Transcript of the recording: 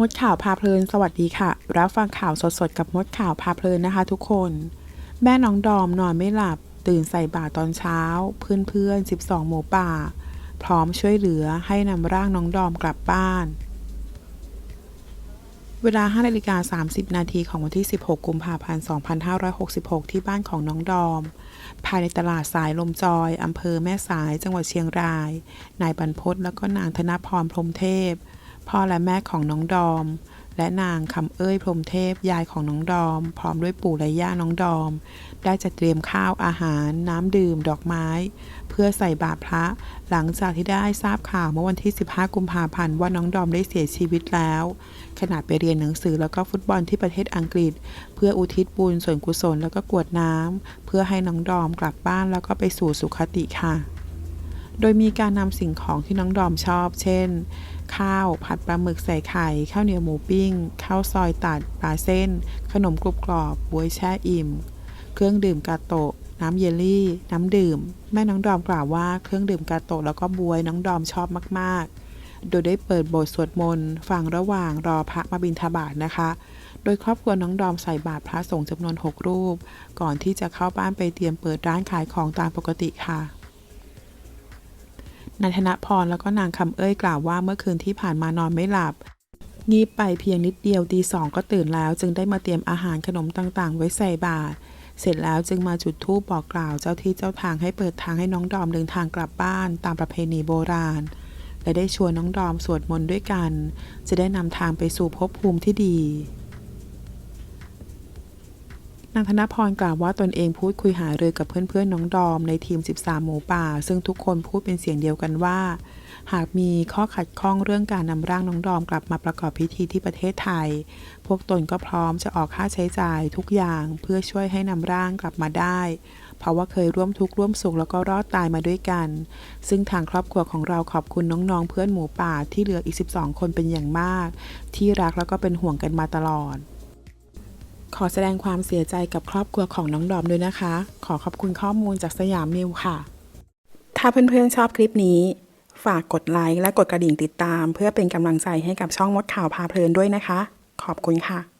มดข่าวพาเพลินสวัสดีค่ะ รับฟังข่าวสดๆ กับมดข่าวพาเพลินนะคะทุกคน แม่น้องดอมนอนไม่หลับ ตื่นใส่บาตรตอนเช้า เพื่อนๆ 12 หมูป่า พร้อมช่วยเหลือให้นำร่างน้องดอมกลับบ้าน เวลา5นาฬิกา30 นาทีของวันที่ 16 กุมภาพันธ์ 2566 ที่บ้านของน้องดอม ภายในตลาดสายลมจอยอำเภอแม่สายจังหวัดเชียงราย นายบรรพตแล้วก็นางธนพรพรมเทพ พ่อและแม่ของน้องดอม และนางคำเอ้ยพรมเทพยายของน้องดอม พร้อมด้วยปู่และย่าน้องดอม ได้จัดเตรียมข้าวอาหาร น้ำดื่มดอกไม้ เพื่อใส่บาตรพระ หลังจากที่ได้ทราบข่าวเมื่อวันที่ 15 กุมภาพันธ์ว่าน้องดอมได้เสียชีวิตแล้ว ขณะไปเรียนหนังสือแล้วก็ฟุตบอลที่ประเทศอังกฤษ เพื่ออุทิศบุญส่วนกุศลแล้วก็กวดน้ำเพื่อให้น้องดอมกลับบ้านแล้วก็ไปสู่สุขติค่ะ โดยมีการนำสิ่งของที่น้องดอมชอบ เช่น ข้าวผัดปลาหมึกใส่ไข่ ข้าวเหนียวหมูปิ้ง ข้าวซอยตัดปลาเส้น ขนมกรุบกรอบบวยแช่อิ่ม เครื่องดื่มกาโตะ น้ำเยลลี่ น้ำดื่ม แม่น้องดอมกล่าวว่าเครื่องดื่มกาโตะแล้วก็บวยน้องดอมชอบมากๆ โดยได้เปิดบทสวดมนต์ฟังระหว่างรอพระมาบิณฑบาตนะคะ โดยครอบครัวน้องดอมใส่บาตรพระสงฆ์จำนวน 6 รูป ก่อนที่จะเข้าบ้านไปเตรียมเปิดร้านขายของตามปกติค่ะ นายธนพรแล้วก็นางคำเอ้ยกล่าวว่าเมื่อคืนที่ผ่านมานอนไม่หลับ งีบไปเพียงนิดเดียวตีสองก็ตื่นแล้ว จึงได้มาเตรียมอาหารขนมต่างๆ ไว้ใส่บาตรเสร็จแล้วจึงมาจุดธูปบอกกล่าวเจ้าที่เจ้าทางให้เปิดทางให้น้องดอมเดินทางกลับบ้านตามประเพณีโบราณ และได้ชวนน้องดอมสวดมนต์ด้วยกัน จะได้นำทางไปสู่ภพภูมิที่ดี นางธนพรกล่าวว่าตนเองพูดคุยหารือกับเพื่อนๆ น้องดอมในทีม 13 หมูป่า ซึ่งทุกคนพูดเป็นเสียงเดียวกันว่า หากมีข้อขัดข้องเรื่องการนำร่างน้องดอมกลับมาประกอบพิธีที่ประเทศไทย พวกตนก็พร้อมจะออกค่าใช้จ่ายทุกอย่างเพื่อช่วยให้นำร่างกลับมาได้ เพราะว่าเคยร่วมทุกข์ร่วมสุขแล้วก็รอดตายมาด้วยกัน ซึ่งทางครอบครัวของเราขอบคุณน้องๆ เพื่อนหมูป่าที่เหลืออีก 12 คนเป็นอย่างมาก ที่รักแล้วก็เป็นห่วงกันมาตลอด ขอแสดงความเสียใจกับครอบครัวของน้องดอมด้วยนะคะ ขอขอบคุณข้อมูลจากสยามมิวค่ะ ถ้าเพื่อนๆชอบคลิปนี้ ฝากกดไลค์และกดกระดิ่งติดตาม เพื่อเป็นกำลังใจให้กับช่องมดข่าวพาเพลินด้วยนะคะ ขอบคุณค่ะ